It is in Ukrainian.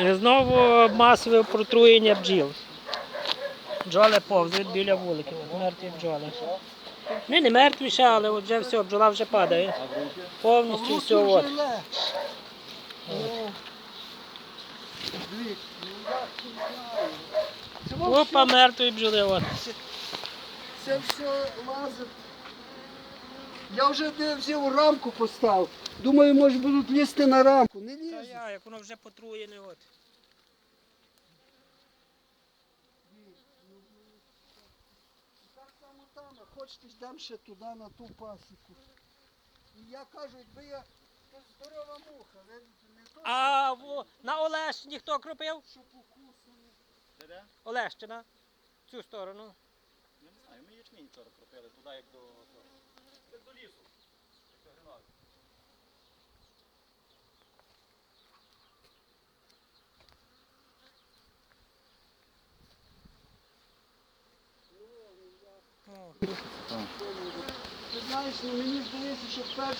Е, Знову масове протруєння бджіл. Бджоли повзуть біля вуликів, мертві бджоли. Не, не мертві ще, але от вже все, бджола вже падає. Повністю все. От. Опа, мертві бджоли. От. Це все лазить. Я вже де взяв рамку поставив. Думаю, може будуть лізти на рамку. Не Та лізуть. я, як воно вже потруєне. От. Так само там, а хочете йдемо ще туди на ту пасіку. І я кажу, якби я це здорова муха, видите, не то, А во, на Олещині хто кропив? що покусано. Де? Олещина. Цю сторону. Не знаю, ми ячмінь вчора кропили, туди як до лісу. Як до Гренади. О. Ти знаєш, ну мені здається, що перші